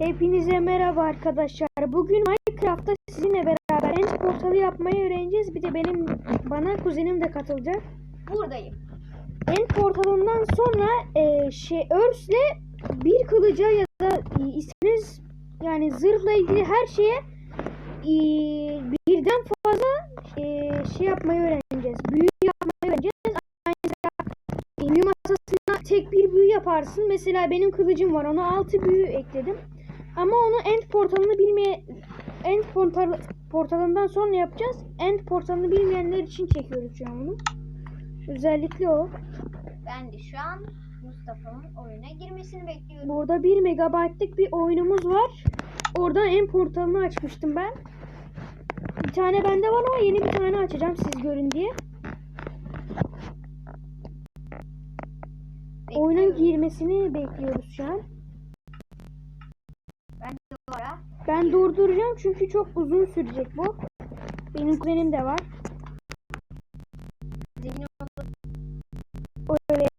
Hepinize merhaba arkadaşlar. Bugün Minecraft'ta sizinle beraber end portalı yapmayı öğreneceğiz. Bir de benim bana kuzenim de katılacak. Buradayım. End portalından sonra e, şey örsle bir kılıca ya da e, isminiz yani zırhla ilgili her şeye e, birden fazla e, şey yapmayı öğreneceğiz. Büyü yapmayı öğreneceğiz. Aynı zamanda, büyü masasına tek bir büyü yaparsın. Mesela benim kılıcım var. Ona 6 büyü ekledim. Ama onu end portalını bilmeye end portal, portalından sonra yapacağız. End portalını bilmeyenler için çekiyoruz şu an bunu. Özellikle o. Ben de şu an Mustafa'nın oyuna girmesini bekliyorum. Burada 1 megabaytlık bir oyunumuz var. Oradan en portalını açmıştım ben. Bir tane bende var ama yeni bir tane açacağım siz görün diye. Oyunun Bekliyorum. girmesini bekliyoruz şu an. Ben durduracağım çünkü çok uzun sürecek bu. Benim kuzenim de var. Evet.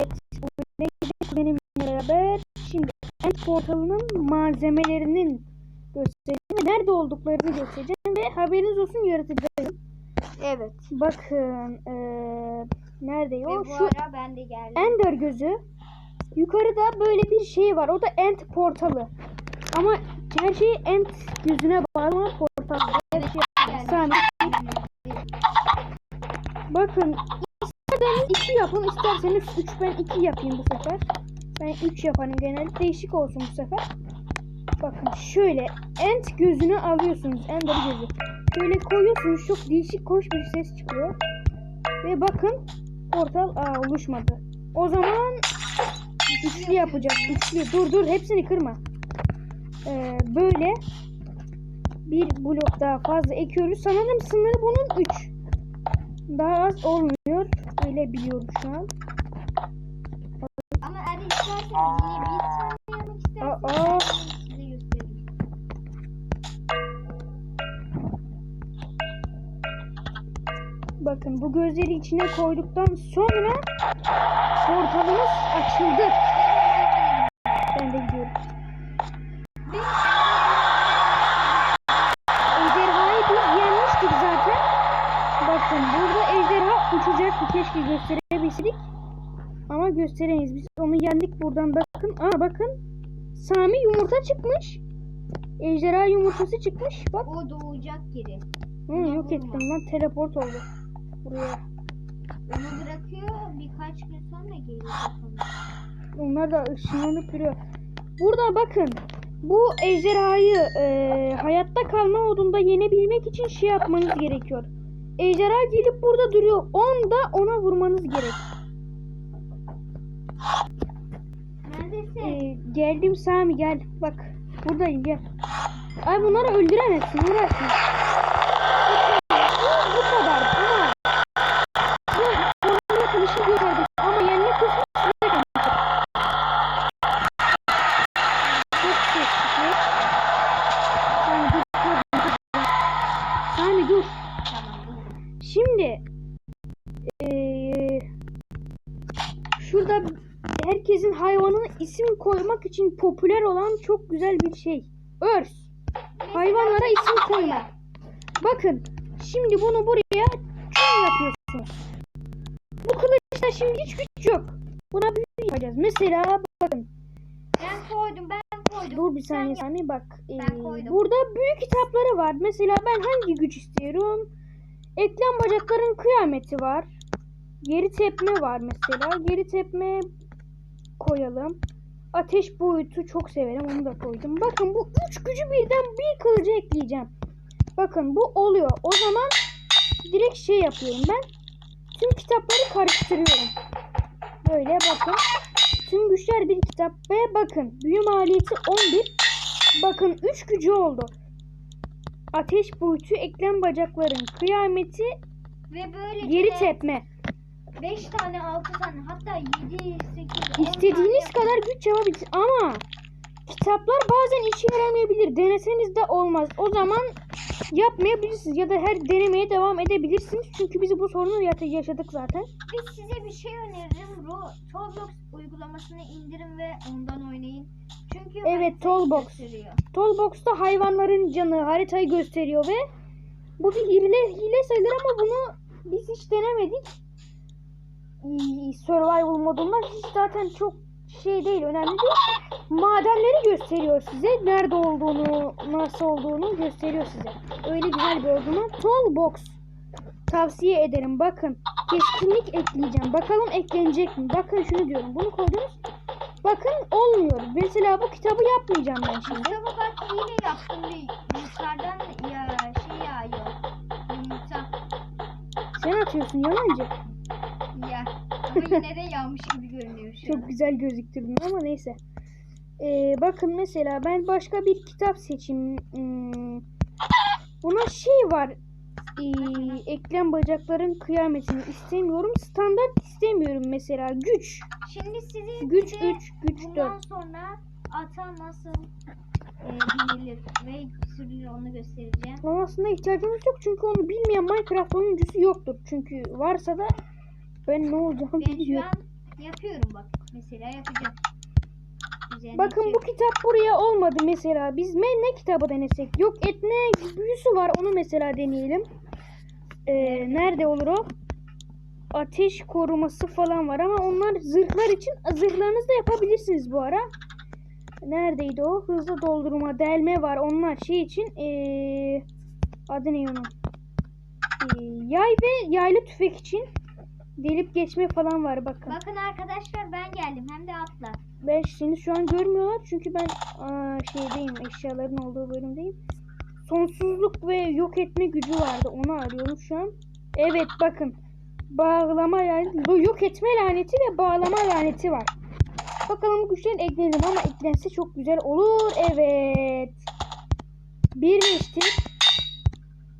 Benimle beraber. Şimdi end portalının malzemelerinin göstereceğim. ve Nerede olduklarını göstereceğim ve haberiniz olsun yaratıcıyım. Evet. Bakın eee nerede Ve o? bu Şu ara ben de geldim. Ender gözü. Yukarıda böyle bir şey var. O da End portalı. Ama her şey End gözüne bağlı ama portal. Her şey Sami. Bakın isterseniz 2 yapın, isterseniz 3 ben 2 yapayım bu sefer. Ben 3 yaparım genelde. Değişik olsun bu sefer. Bakın şöyle End gözünü alıyorsunuz. Ender gözü. Şöyle koyuyorsunuz. Çok değişik hoş bir ses çıkıyor. Ve bakın portal aa, oluşmadı. O zaman üçlü yapacağız. Üçlü. Dur dur hepsini kırma. Ee, böyle bir blok daha fazla ekiyoruz. Sanırım sınırı bunun 3. Daha az olmuyor. Öyle biliyorum şu an. Ama eğer isterseniz yine bir tane yapmak isterseniz Aa. size göstereyim. Bakın bu gözleri içine koyduktan sonra portalımız açıldı. Gösteremeyiz. Biz onu yendik buradan bakın. Aa bakın. Sami yumurta çıkmış. Ejderha yumurtası çıkmış. Bak. O doğacak geri. Hı, yok ettim lan. Teleport oldu. Buraya. Onu bırakıyor birkaç gün sonra geliyor. Onlar da ışınlanıp duruyor. Burada bakın. Bu ejderhayı e, hayatta kalma modunda yenebilmek için şey yapmanız gerekiyor. Ejderha gelip burada duruyor. Onda ona vurmanız gerek. Neredesin? E, geldim Sami gel. Bak buradayım gel. Ay bunları öldüremezsin. Uğraşma. Koymak için popüler olan çok güzel bir şey. Örs. Hayvanlara isim koyma. Bakın şimdi bunu buraya çöl yapıyorsunuz. Bu kılıçta şimdi hiç güç yok. Buna büyü yapacağız. Mesela bakın. Ben koydum ben koydum. Dur bir saniye saniye bak. Ee, koydum. burada büyük kitapları var. Mesela ben hangi güç istiyorum? Eklem bacakların kıyameti var. Geri tepme var mesela. Geri tepme koyalım. Ateş boyutu çok severim. Onu da koydum. Bakın bu üç gücü birden bir kılıcı ekleyeceğim. Bakın bu oluyor. O zaman direkt şey yapıyorum ben. Tüm kitapları karıştırıyorum. Böyle bakın. Tüm güçler bir kitap ve bakın büyü maliyeti 11. Bakın 3 gücü oldu. Ateş boyutu, eklem bacakların kıyameti, Ve böyle geri tepme. 5 tane 6 tane hatta 7 8 İstediğiniz kadar güç yapabilirsiniz ama kitaplar bazen işe yaramayabilir. Deneseniz de olmaz. O zaman yapmayabilirsiniz ya da her denemeye devam edebilirsiniz. Çünkü biz bu sorunu ya- yaşadık zaten. Biz size bir şey öneririm. Ro Roblox uygulamasını indirin ve ondan oynayın. Çünkü Evet, Tollbox. Toolbox'ta hayvanların canı haritayı gösteriyor ve bu bir hile, hile sayılır ama bunu biz hiç denemedik. Ee, Survival modunda hiç zaten çok şey değil, önemli değil. Madenleri gösteriyor size. Nerede olduğunu, nasıl olduğunu gösteriyor size. Öyle güzel bir ordunu. Toolbox tavsiye ederim. Bakın keskinlik ekleyeceğim. Bakalım eklenecek mi? Bakın şunu diyorum. Bunu koydunuz. Bakın olmuyor. Mesela bu kitabı yapmayacağım ben şimdi. Mustafa bak hile yaptım bir yukarıdan ya şey yağıyor. Yumurta. Sen atıyorsun yalancı. Ama yine de yağmış gibi görünüyor an. Çok güzel gözüktürdün ama neyse. Ee, bakın mesela ben başka bir kitap seçeyim. Hmm, buna şey var. Ee, eklem bacakların kıyametini istemiyorum. Standart istemiyorum mesela. Güç. Şimdi sizi Güç size 3, güç bundan 4. sonra ata nasıl e, binilir ve sürülür onu göstereceğim. Ama aslında ihtiyacımız yok çünkü onu bilmeyen Minecraft oyuncusu yoktur. Çünkü varsa da ben ne olacağımı Ben şu biliyorum. an yapıyorum bak. Mesela yapacağım. Üzerine Bakın bu kitap buraya olmadı mesela. Biz ne, ne kitabı denesek? Yok etme büyüsü var. Onu mesela deneyelim. Ee, nerede olur o? Ateş koruması falan var ama onlar zırhlar için zırhlarınızı da yapabilirsiniz bu ara. Neredeydi o? Hızlı doldurma, delme var. Onlar şey için ee, adı ne onun? Ee, yay ve yaylı tüfek için delip geçme falan var bakın. Bakın arkadaşlar ben geldim hem de atla. Ben seni şu an görmüyorlar çünkü ben aa, şeydeyim eşyaların olduğu bölümdeyim. Sonsuzluk ve yok etme gücü vardı onu arıyorum şu an. Evet bakın bağlama laneti, bu yok etme laneti ve bağlama laneti var. Bakalım bu güçlerin ekleyelim ama eklense çok güzel olur. Evet. Bir geçtim.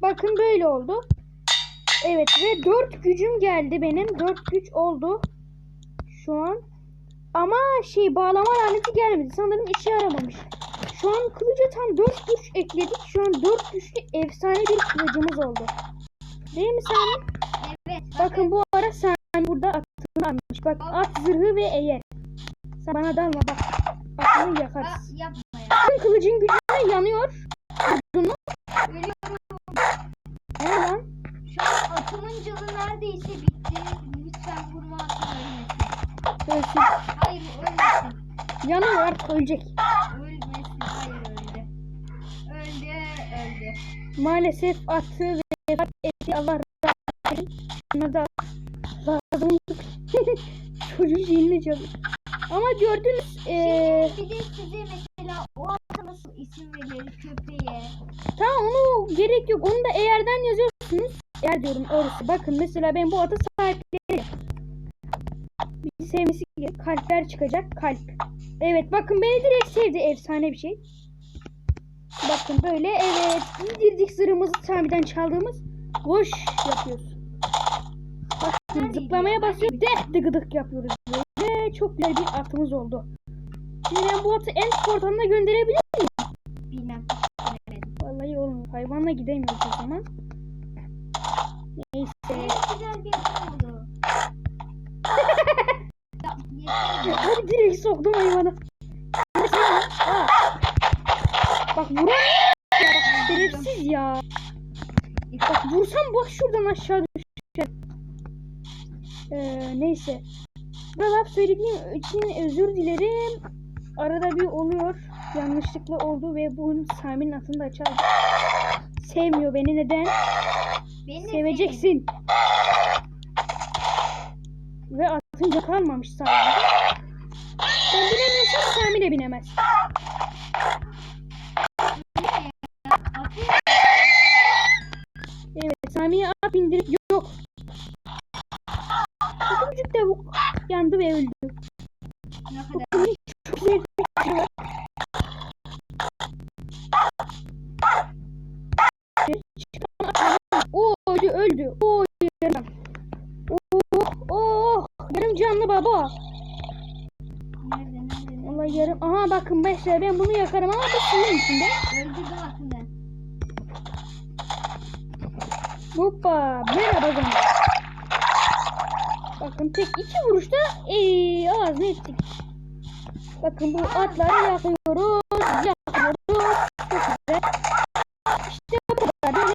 Bakın böyle oldu. Evet ve dört gücüm geldi benim. Dört güç oldu. Şu an. Ama şey bağlama laneti gelmedi. Sanırım işe yaramamış. Şu an kılıca tam 4 güç ekledik. Şu an 4 güçlü efsane bir kılıcımız oldu. Değil mi Sami? Evet. Bakın bu ara Sami burada atını almış. Bak at zırhı ve eğer. Sen bana dalma bak. Atını Aa, yakarız. yapma ya. Kılıcın gücüne yanıyor. Uzunu. Ölüyorum. Ne lan? Şu an atımın canı neredeyse bitti. Lütfen vurma atım ölmesin. Ölsün. Hayır ölmesin. Yanıyor artık ölecek. Ölmesin. Hayır öldü. Öldü. Öldü. Maalesef atı ve vefat etti. Allah razı olsun. Şuna da lazım. Çocuğun şeyini çalıyor. Ama gördünüz. Ee, Şimdi bir de size mesela o nasıl isim verilir köpeğe. tamam onu gerek yok. Onu da eğerden yazıyorsunuz. Eğer diyorum öylesi. Bakın mesela ben bu atı sahiplerim. Bir sevmesi gerek. Kalpler çıkacak. Kalp. Evet bakın beni direkt sevdi. Efsane bir şey. Bakın böyle evet. Giydirdik zırhımızı Sami'den çaldığımız. Hoş yapıyoruz. Bakın zıplamaya ya? basıyoruz. Deh dıgıdık yapıyoruz böyle. Çok güzel bir atımız oldu. Şimdi ben bu atı en portalına gönderebilir Bilmem. Bilemedim. Vallahi olmuyor. Hayvanla gidemiyoruz o zaman. Neyse. Hadi direkt soktum hayvana. Bak vuramıyor. Ya bak şerefsiz ya. Bak vursam bak şuradan aşağı düşer. Ee, neyse. Bu laf söylediğim için özür dilerim. Arada bir oluyor. Yanlışlıkla oldu ve bu Sami'nin atını da çaldı. Sevmiyor beni neden? Beni. Seveceksin. Ve atınca kalmamış Sami. Ben binemiyorsam Sami de binemez. Evet Sami'ye at bindirip yok. Küçük tavuk yandı ve öldü. ne kadar Vallahi yarım. Aha bakın mesela ben bunu yakarım ama bu suyun içinde. Öldürdüm atını. Hoppa. Merhaba canım. Bakın tek iki vuruşta ee, ağzını ettik. Bakın bu atları yakıyoruz. Yapıyoruz. Çok güzel. İşte bu kadar. Böyle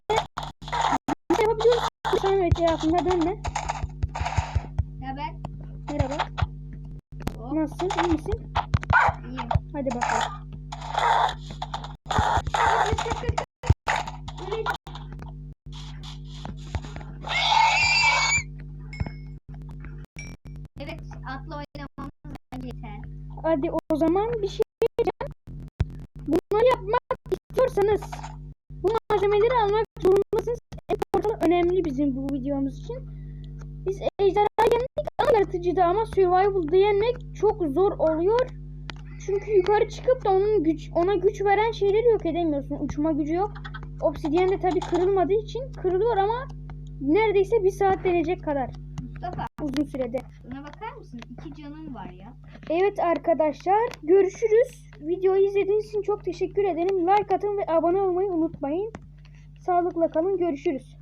şey yapabiliyoruz. Sen evet etrafında dönme. Merhaba. hop Nasılsın? İyi misin? Hadi bakalım. Evet atla oynamamız bence yeter. Hadi o zaman bir şey diyeceğim. Bunları yapmak istiyorsanız bu malzemeleri almak zorundasınız. En portal önemli bizim bu videomuz için. Biz ejderha yendik ama yaratıcıda ama survival'da yenmek çok zor oluyor. Çünkü yukarı çıkıp da onun güç ona güç veren şeyleri yok edemiyorsun. Uçma gücü yok. Obsidiyen de tabii kırılmadığı için kırılıyor ama neredeyse bir saat denecek kadar Mustafa uzun sürede. şuna bakar mısın? İki canın var ya. Evet arkadaşlar görüşürüz. Videoyu izlediğiniz için çok teşekkür ederim. Like atın ve abone olmayı unutmayın. Sağlıkla kalın görüşürüz.